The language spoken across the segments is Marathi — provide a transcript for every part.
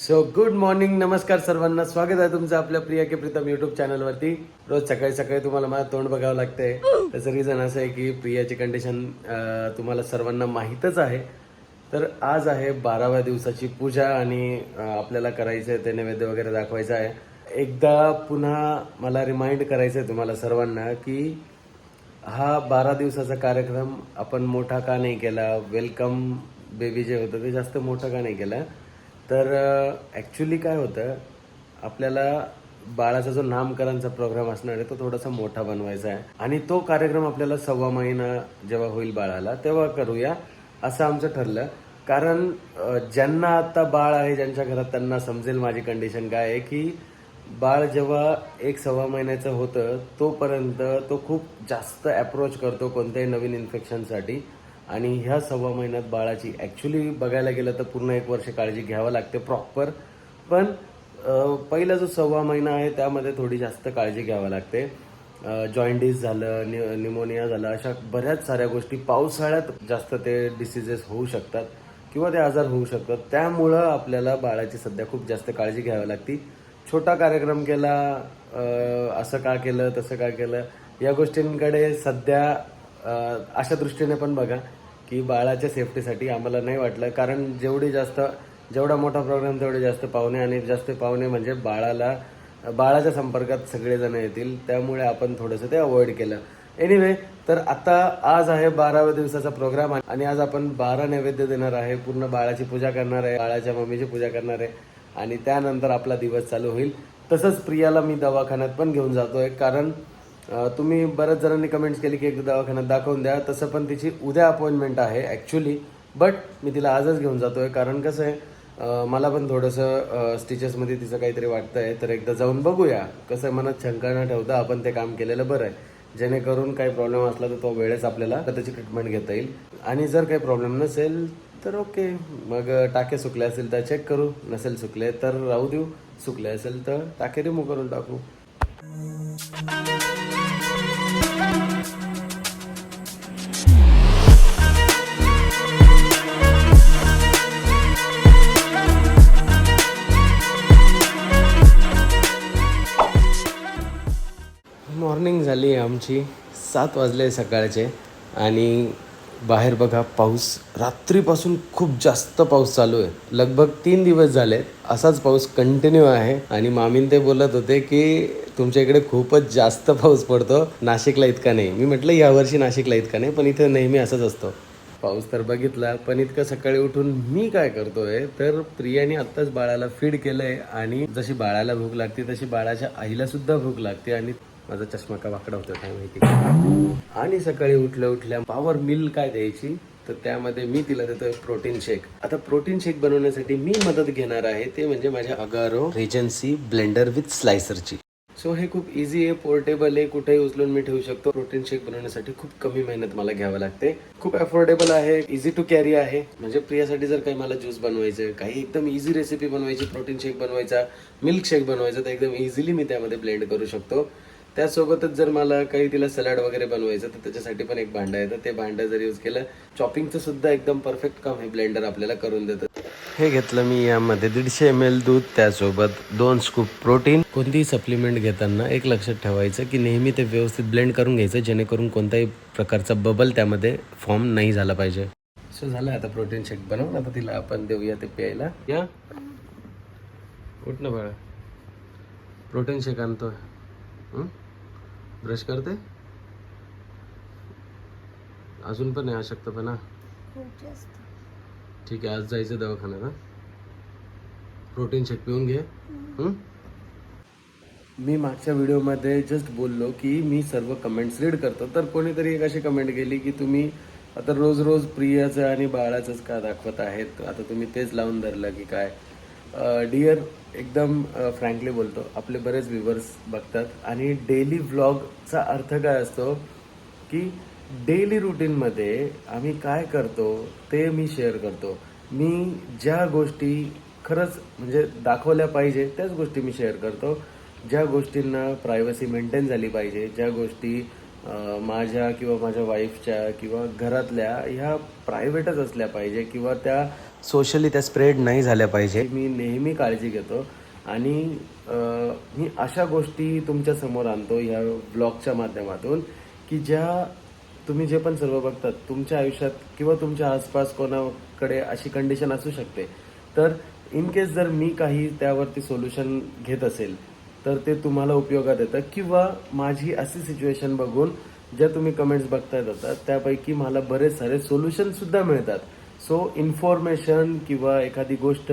सो गुड मॉर्निंग नमस्कार सर्वांना. स्वागत आहे तुमचं आपल्या प्रिया के प्रीतम युट्यूब चॅनलवरती रोज सकाळी सकाळी तुम्हाला माझं तोंड बघावं लागतंय. त्याचं रिझन असं आहे की प्रियाची कंडिशन तुम्हाला सर्वांना माहीतच आहे. तर आज आहे बाराव्या दिवसाची पूजा आणि आपल्याला करायचं आहे ते नैवेद्य वगैरे दाखवायचं आहे. एकदा पुन्हा मला रिमाइंड करायचं आहे तुम्हाला सर्वांना की हा बारा दिवसाचा कार्यक्रम आपण मोठा का नाही केला? वेलकम बेबी जे होतं ते जास्त मोठं का नाही केलं? तर ॲक्च्युली काय होतं आपल्याला बाळाचा जो नामकरणचा प्रोग्राम असणार आहे तो थोडासा मोठा बनवायचा आहे. आणि तो कार्यक्रम आपल्याला सव्वा महिना जेव्हा होईल बाळाला तेव्हा करूया असं आमचं ठरलं. कारण ज्यांना आता बाळ आहे ज्यांच्या घरात त्यांना समजेल माझी कंडिशन काय आहे की बाळ जेव्हा एक सव्वा महिन्याचं होतं तोपर्यंत तो खूप जास्त अप्रोच करतो कोणत्याही नवीन इन्फेक्शनसाठी आणि ह्या सव्वा महिन्यात बाळाची ॲक्च्युली बघायला गेलं तर पूर्ण एक वर्ष काळजी घ्यावं लागते प्रॉपर पण पहिला जो सव्वा महिना आहे त्यामध्ये थोडी जास्त काळजी घ्यावं लागते. जॉईंडिस झालं नि निमोनिया झालं अशा बऱ्याच साऱ्या गोष्टी पावसाळ्यात जास्त ते डिसिजेस होऊ शकतात किंवा ते आजार होऊ शकतात. त्यामुळं आपल्याला बाळाची सध्या खूप जास्त काळजी घ्यावी लागती. छोटा कार्यक्रम केला असं का केलं तसं का केलं या गोष्टींकडे सध्या अशा दृष्टीने पण बघा. की बाळाच्या सेफ्टीसाठी आम्हाला नाही वाटलं. कारण जेवढी जास्त जेवढा मोठा प्रोग्राम तेवढे जास्त पाहुणे आणि जास्त पाहुणे म्हणजे बाळाला बाळाच्या संपर्कात सगळेजण येतील. त्यामुळे आपण थोडंसं ते अवॉइड केलं. एनिवे तर आता आज आहे बाराव्या दिवसाचा प्रोग्राम आणि आज आपण बारा नैवेद्य देणार आहे. पूर्ण बाळाची पूजा करणार आहे बाळाच्या मम्मीची पूजा करणार आहे आणि त्यानंतर आपला दिवस चालू होईल. तसंच प्रियाला मी दवाखान्यात पण घेऊन जातोय. कारण तुम्ही बऱ्याच जणांनी कमेंट्स केली की एकदा दवाखान्यात दाखवून द्या. तसं पण तिची उद्या अपॉइंटमेंट आहे ॲक्च्युली बट मी तिला आजच घेऊन जातोय. कारण कसं आहे मला पण थोडंसं स्टिचेसमध्ये तिचं काहीतरी वाटतं आहे तर एकदा जाऊन बघूया. कसं आहे, मनात शंका न ठेवता आपण ते काम केलेलं बरं आहे. जेणेकरून काही प्रॉब्लेम असला तर तो वेळेस आपल्याला त्याची ट्रीटमेंट घेता येईल. आणि जर काही प्रॉब्लेम नसेल तर ओके मग टाके सुकले असेल तर चेक करू. नसेल सुकले तर राहू देऊ. सुकले असेल तर टाके रिमूव्ह करून टाकू. झाली आमची. सात वाजले सकाळचे. आणि बाहेर बघा पाऊस. रात्रीपासून खूप जास्त पाऊस चालू आहे. लगभग तीन दिवस झाले असाच पाऊस कंटिन्यू आहे. आणि मामीन ते बोलत होते की तुमच्या इकडे खूपच जास्त पाऊस पडतो. नाशिकला इतका नाही. मी म्हटलं यावर्षी नाशिकला इतका नाही पण इथे नेहमी असंच असतो. पाऊस तर बघितला पण इतकं सकाळी उठून मी काय करतोय तर प्रियाने आत्ताच बाळाला फीड केलंय. आणि जशी बाळाला भूक लागते तशी बाळाच्या आईला सुद्धा भूक लागते. आणि माझा चष्मा का वाकडा होता काय माहिती. आणि सकाळी उठल्या उठल्या पॉवर मिल काय द्यायची? तर त्यामध्ये मी तिला देतोय प्रोटीन शेक आता प्रोटीन शेक बनवण्यासाठी मी मदत घेणार आहे ते म्हणजे माझ्या अगारो रेजन्सी ब्लेंडर विथ स्लायसरची सो हे खूप इझी आहे पोर्टेबल आहे कुठेही उचलून मी ठेवू शकतो. प्रोटीन शेक बनवण्यासाठी खूप कमी मेहनत मला घ्यावं लागते. खूप अफोर्डेबल आहे इझी टू कॅरी आहे. म्हणजे प्रियासाठी जर काही मला ज्यूस बनवायचं काही एकदम इझी रेसिपी बनवायची प्रोटीन शेक बनवायचा मिल्क शेक बनवायचा तर एकदम इझिली मी त्यामध्ये ब्लेंड करू शकतो. त्यासोबतच जर मला काही तिला सलाड वगैरे बनवायचं तर त्याच्यासाठी पण एक भांडं आहे. तर ते भांडं जर यूज केलं चॉपिंगचं सुद्धा एकदम परफेक्ट काम हे ब्लेंडर आपल्याला करून देतं. हे घेतलं मी यामध्ये दीडशे एम एल दूध त्यासोबत दोन स्कूप प्रोटीन कोणतीही सप्लिमेंट घेताना एक लक्षात ठेवायचं की नेहमी ते व्यवस्थित ब्लेंड करून घ्यायचं जेणेकरून कोणत्याही प्रकारचा बबल त्यामध्ये फॉर्म नाही झाला पाहिजे. सो झालं आता प्रोटीन शेक बनवून. आता तिला आपण देऊया ते प्यायला. या. कुठनं ना बाळा. प्रोटीन शेक आणतोय. हं? ब्रश करते? अजून पण आहे अशक्तपणा खूप जास्त. ठीक आहे आज जायचं दवाखान्यात हं? प्रोटीन शेक पिऊन घे. हं? मी मागच्या व्हिडिओमध्ये जस्ट बोललो की मी सर्व कमेंट्स रीड करतो. तर कोणीतरी एक अशी कमेंट केली की तुम्ही आता रोज रोज प्रियाचं आणि बाळाचंच का दाखवत आहेत? आता तुम्ही तेच लावून धरलं की काय? डिअर एकदम फ्रँकली बोलतो आपले बरेच व्ह्युअर्स बघतात. आणि डेली व्लॉगचा अर्थ काय असतो? की डेली रुटीनमध्ये आम्ही काय करतो ते मी शेअर करतो. मी ज्या गोष्टी खरंच म्हणजे दाखवल्या पाहिजे त्याच गोष्टी मी शेअर करतो. ज्या गोष्टींना प्रायव्हसी मेंटेन झाली पाहिजे ज्या गोष्टी माझ्या किंवा माझ्या वाईफच्या किंवा घरातल्या ह्या प्रायव्हेटच असल्या पाहिजे किंवा त्या सोशली त्या स्प्रेड नाही झाल्या पाहिजे. मी नेहमी काळजी घेतो आणि मी अशा गोष्टी तुमच्यासमोर आणतो ह्या ब्लॉगच्या माध्यमातून की ज्या तुम्ही जे पण सर्व बघतात तुमच्या आयुष्यात किंवा तुमच्या आसपास कोणाकडे अशी कंडिशन असू शकते. तर इन केस जर मी काही त्यावरती सोल्युशन घेत असेल तर ते तुम्हाला उपयोगात येतं. किंवा माझी अशी सिच्युएशन बघून ज्या तुम्ही कमेंट्स बघतायत आता त्यापैकी मला बरेच सारे सोल्युशन सुद्धा मिळतात. सो इन्फॉर्मेशन किंवा एखादी गोष्ट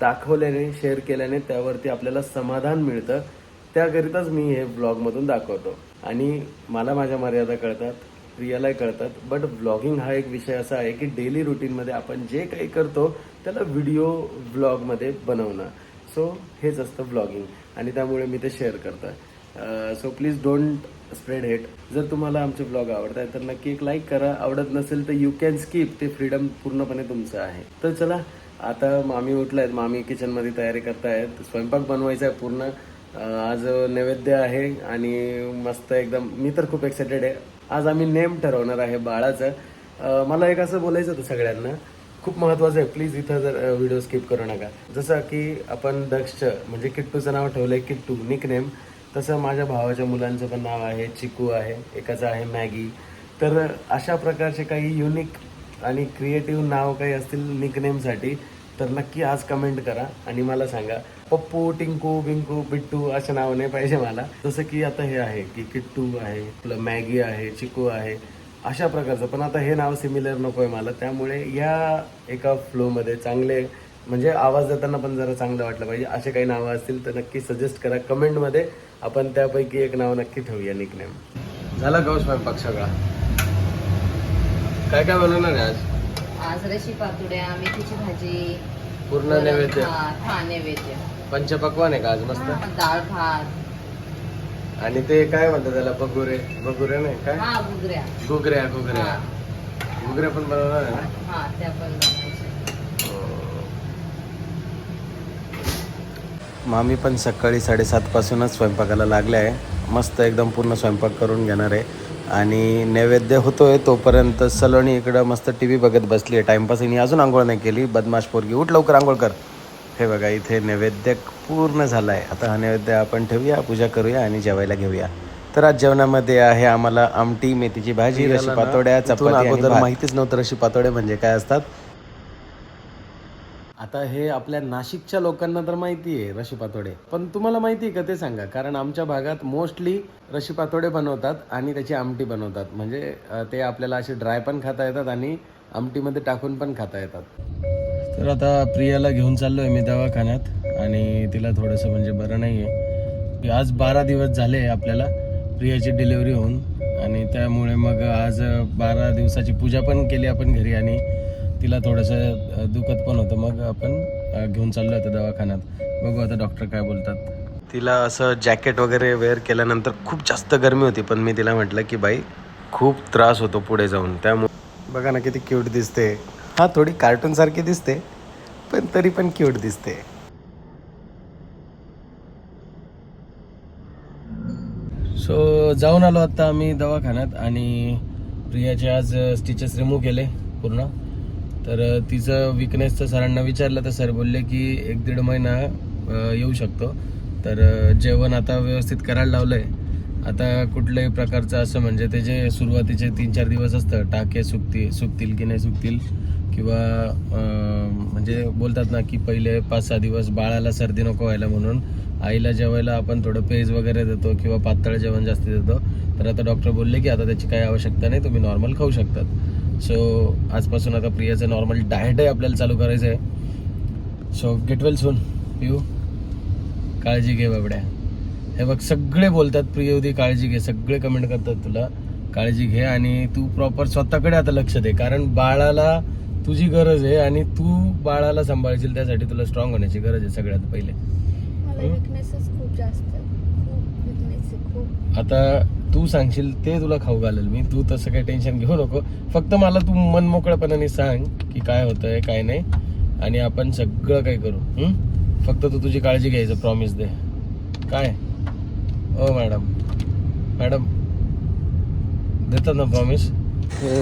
दाखवल्याने शेअर केल्याने त्यावरती आपल्याला समाधान मिळतं. त्याकरिताच मी हे ब्लॉगमधून दाखवतो. आणि मला माझ्या मर्यादा कळतात प्रियालाही कळतात. बट ब्लॉगिंग हा एक विषय असा आहे की डेली रुटीनमध्ये आपण जे काही करतो त्याला व्हिडिओ ब्लॉगमध्ये बनवणं. सो हेच असतं ब्लॉगिंग आणि त्यामुळे मी ते शेअर करतो so please don't spread hate जर तुम्हाला आमचे ब्लॉग आवडत आहे तर नक्की एक लाईक करा. आवडत नसेल तर यू कॅन स्किप ते फ्रीडम पूर्णपणे तुमचं आहे. तर चला आता मामी उठलायत. मामी किचनमध्ये तयारी करतायत. स्वयंपाक बनवायचा आहे पूर्ण. आज नैवेद्य आहे आणि मस्त एकदम मी तर खूप एक्सायटेड आहे. आज आम्ही नेम ठरवणार आहे बाळाचं. मला एक असं बोलायचं होतं सगळ्यांना. खूप महत्वाचं आहे. प्लीज इथं जर व्हिडिओ स्किप करू नका. जसं की आपण दक्ष म्हणजे किट्टूचं नाव ठेवलंय किट्टू निक नेम तसं माझ्या भावाच्या मुलांचं पण नाव आहे चिकू आहे एकाचं आहे मॅगी. तर अशा प्रकारचे काही युनिक आणि क्रिएटिव्ह नाव काही असतील निकनेमसाठी तर नक्की आज कमेंट करा आणि मला सांगा. पप्पू टिंकू बिंकू बिट्टू अशा नाव नाही पाहिजे मला. जसं की आता हे आहे की किट्टू आहे आपलं मॅगी आहे चिकू आहे अशा प्रकारचं. पण आता हे नाव सिमिलर नको आहे मला. त्यामुळे या एका फ्लोमध्ये चांगले म्हणजे आवाज देताना पण जरा चांगलं वाटलं पाहिजे. असे काही नावं असतील तर नक्की सजेस्ट करा. कमेंटमध्ये आपण त्यापैकी एक नाव नक्की ठेवूया निकनेम झाला गौश स्वयंपाक सगळा? काय काय बनवणार आहे आज? आज रशी पातुड्या मेथीची भाजी पूर्ण नैवेद्य. हा नैवेद्य. पंचपक्वान आहे का आज? मस्त. डाळ भात. आणि ते काय म्हणतात त्याला? बगुरे बगुरे नाही काय? हा गुगऱ्या घुगऱ्या घुगऱ्या हा. घुगऱ्या पण बनवणार आहे ना? हा त्या पण बनवायच्या. मामी पण सकाळी साडेसातपासूनच स्वयंपाकाला लागले आहे. मस्त एकदम पूर्ण स्वयंपाक करून घेणार आहे. आणि नैवेद्य होतोय तोपर्यंत सलोनी इकडं मस्त टी व्ही बघत बसली आहे. टाईमपास हिने अजून आंघोळ नाही केली. बदमाश पोरगी. उठ लवकर आंघोळ कर. हे बघा इथे नैवेद्य पूर्ण झाला आहे आता हा नैवेद्य आपण ठेवूया पूजा करूया आणि जेवायला घेऊया. तर आज जेवणामध्ये आहे आम्हाला आमटी मेथीची भाजी रशी पातोड्या चपाती अगोदर माहितीच नव्हतं रशी पातोडे म्हणजे काय असतात. आता हे आपल्या नाशिकच्या लोकांना तर माहिती आहे रशी पातोडे. पण तुम्हाला माहिती आहे का ते सांगा? कारण आमच्या भागात मोस्टली रशी पातोडे बनवतात आणि त्याची आमटी बनवतात. म्हणजे ते आपल्याला असे ड्राय पण खाता येतात आणि आमटीमध्ये टाकून पण खाता येतात. तर आता प्रियाला घेऊन चाललो आहे मी दवाखान्यात आणि तिला थोडंसं म्हणजे बरं नाही आहे आज बारा दिवस झाले आपल्याला प्रियाची डिलिव्हरी होऊन आणि त्यामुळे मग आज बारा दिवसाची पूजा पण केली आपण घरी आणि तिला थोडंसं दुखत पण होतं. मग आपण घेऊन चाललो आता दवाखान्यात. बघू आता डॉक्टर काय बोलतात. तिला असं जॅकेट वगैरे वेअर केल्यानंतर खूप जास्त गरमी होती पण मी तिला म्हटलं की बाई खूप त्रास होतो पुढे जाऊन. त्यामुळे बघा ना किती क्यूट दिसते. हा थोडी कार्टून सारखी दिसते पण तरी पण क्यूट दिसते. सो जाऊन आलो आता आम्ही दवाखान्यात आणि प्रियाचे आज स्टिचेस रिमूव्ह केले पूर्ण. तर तिचं तिचं विकनेसचं सरांना विचारलं तर सर बोलले की एक दीड महिना येऊ शकतो. तर जेवण आता व्यवस्थित करायला लावलं आहे आता कुठल्याही प्रकारचं असं म्हणजे ते जे सुरुवातीचे तीन चार दिवस असतं टाके सुकतील सुकतील की नाही सुकतील किंवा म्हणजे बोलतात ना की पहिले पाच सहा दिवस बाळाला सर्दी नको व्हायला म्हणून आईला जेवायला आपण थोडं पेज वगैरे देतो किंवा पातळ जेवण जास्त देतो. तर आता डॉक्टर बोलले की आता त्याची काही आवश्यकता नाही तुम्ही नॉर्मल खाऊ शकतात. सो आजपासून आता प्रियाचं नॉर्मल डाएटही आपल्याला चालू करायचं आहे. सो गेट वेल सून पिऊ काळजी घे बाबड्या. हे बघ सगळे बोलतात प्रियोदी काळजी घे. सगळे कमेंट करतात तुला. काळजी घे आणि तू प्रॉपर स्वतःकडे आता लक्ष दे. कारण बाळाला तुझी गरज आहे आणि तू बाळाला सांभाळशील त्यासाठी तुला स्ट्रॉंग होण्याची गरज आहे सगळ्यात पहिले. मला विकनेसेस खूप जास्त आहे. खूप विकनेस आहे खूप. आता तू सांगशील ते तुला खाऊ घालेल. मी तू तसं काही टेन्शन घेऊ नको. फक्त मला तू मन मोकळेपणाने सांग की काय होतंय काय नाही. आणि आपण सगळं काही करू. हं? फक्त तू तुझी काळजी घ्यायचं प्रॉमिस दे. काय? हो मॅडम मॅडम देतात ना प्रॉमिस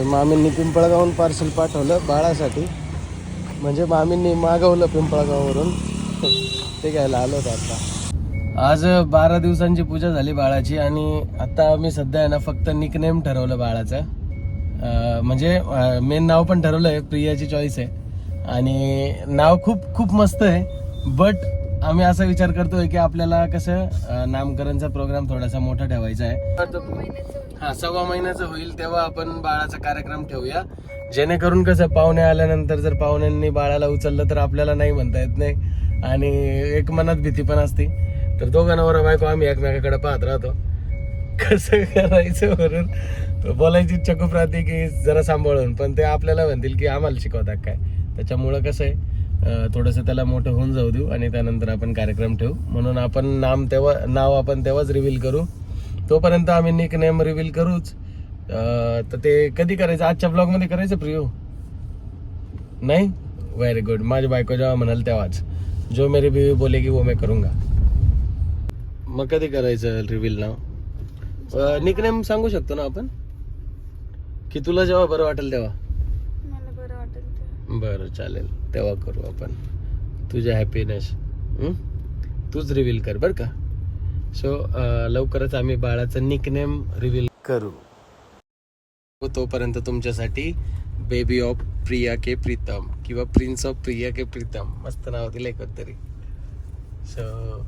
मामींनी पिंपळगावहून पार्सल पाठवलं बाळासाठी. म्हणजे मामींनी मागवलं पिंपळगाववरून. ते घ्यायला आलो होतं आता. आज बारा दिवसांची पूजा झाली बाळाची आणि आता मी सध्या आहे ना फक्त निकनेम ठरवलं बाळाचं. म्हणजे मेन नाव पण ठरवलं आहे प्रियाची चॉईस आहे. आणि नाव खूप खूप मस्त आहे बट आम्ही असा विचार करतोय की आपल्याला कसं नामकरणचा प्रोग्राम थोडासा मोठा ठेवायचा आहे. हा सव्वा महिन्याचं होईल तेव्हा आपण बाळाचा कार्यक्रम ठेवूया. जेणेकरून कसं पाहुणे आल्यानंतर जर पाहुण्यांनी बाळाला उचललं तर आपल्याला नाही म्हणता येत नाही. आणि एक मनात भीती पण असते. तर दोघं नवरा बायको आम्ही एकमेकाकडे पाहत राहतो. कसं करायचं वरून? बोलायची इच्छा खूप राहते की जरा सांभाळून. पण ते आपल्याला म्हणतील की आम्हाला शिकवतात काय. त्याच्यामुळं कसं आहे थोडंसं त्याला मोठं होऊन जाऊ देऊ आणि त्यानंतर आपण कार्यक्रम ठेवू. म्हणून आपण नाम तेव्हा नाव आपण तेव्हाच रिव्हील करू. तोपर्यंत आम्ही निक नेम रिव्हील करूच तर ते कधी करायचं? आजच्या ब्लॉगमध्ये करायचं प्रियो? नाही? व्हेरी गुड माझी बायको जेव्हा म्हणाल तेव्हाच. जो मेरी बीवी बोलेगी वो मैं करूंगा. मग कधी करायचं रिव्हील नाव? निकनेम सांगू शकतो ना आपण? की तुला जेव्हा बरं वाटेल तेव्हा. बरं चालेल. तेव्हा करू आपण. तुझ्या हॅपीनेस तूच रिव्हील कर बरं का. सो लवकरच आम्ही बाळाचं निकनेम रिव्हील करू. तोपर्यंत तुमच्यासाठी baby of Priya K Pritam किंवा prince of Priya K Pritam. मस्त नाव दिलंय तरी so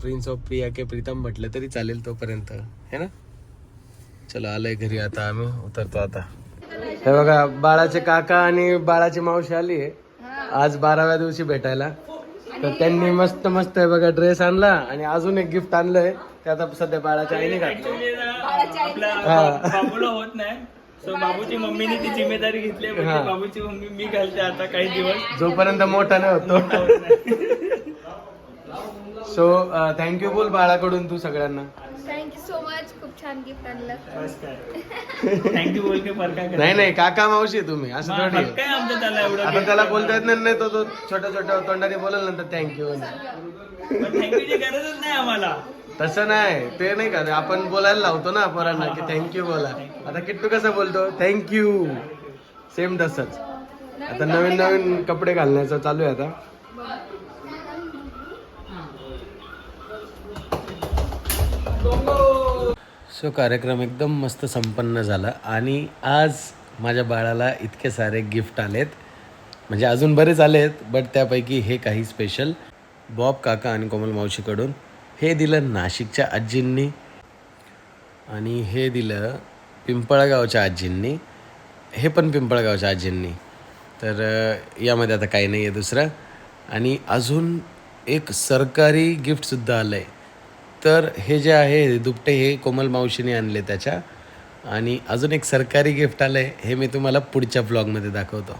prince of Priya K Pritam म्हटलं तरी चालेल तोपर्यंत. है ना? चलो आलंय घरी आता आम्ही. उतरतो आता. हे बघा बाळाचे काका आणि बाळाची मावशी आली आज बाराव्या दिवशी भेटायला. तर त्यांनी मस्त मस्त आहे बघा ड्रेस आणला आणि अजून एक गिफ्ट आणलंय. ते आता सध्या बाळाच्या आईने घातलं हा. होत नाही. सो बाबूची मम्मीने ती जिम्मेदारी घेतली आहे, हा. म्हणजे बाबूची मम्मी मी घालते आता काही दिवस. जोपर्यंत मोठा नाही होतो सो थँक्यू बोल बाळाकडून तू सगळ्यांना. गिफ्ट आणलं. थँक्यू बोल के काय नाही नाही काका मावशी आहे तुम्ही. असं थोडी आहे. काय आमचं त्याला एवढं आता त्याला बोलता येत नाही नाही तो तो छोट्या छोट्या तोंडाने बोलेल नंतर थँक्यू थँक्यूची गरजच नाही आम्हाला. तसं नाही ते नाही का आपण बोलायला लावतो ना पोरांना की थँक्यू बोला. आता किट्टू कसं बोलतो? थँक्यू सेम तसंच. आता नवीन नवीन कपडे घालण्याचं चालू आहे आता. सो कार्यक्रम एकदम मस्त संपन्न झाला. आणि आज माझ्या बाळाला इतके सारे गिफ्ट आलेत. म्हणजे अजून बरेच आलेत बट त्यापैकी हे काही स्पेशल बॉब काका आणि कोमल मावशीकडून. हे दिलं नाशिकच्या आजींनी. आणि हे दिलं पिंपळगावच्या आजींनी. हे पण पिंपळगावच्या आजींनी. तर यामध्ये आता काही नाही आहे दुसरं. आणि अजून एक सरकारी गिफ्टसुद्धा आलं आहे तर हे जे आहे दुपटे हे कोमल मावशीने आणले त्याच्या. आणि अजून एक सरकारी गिफ्ट आलं आहे हे मी तुम्हाला पुढच्या ब्लॉगमध्ये दाखवतो.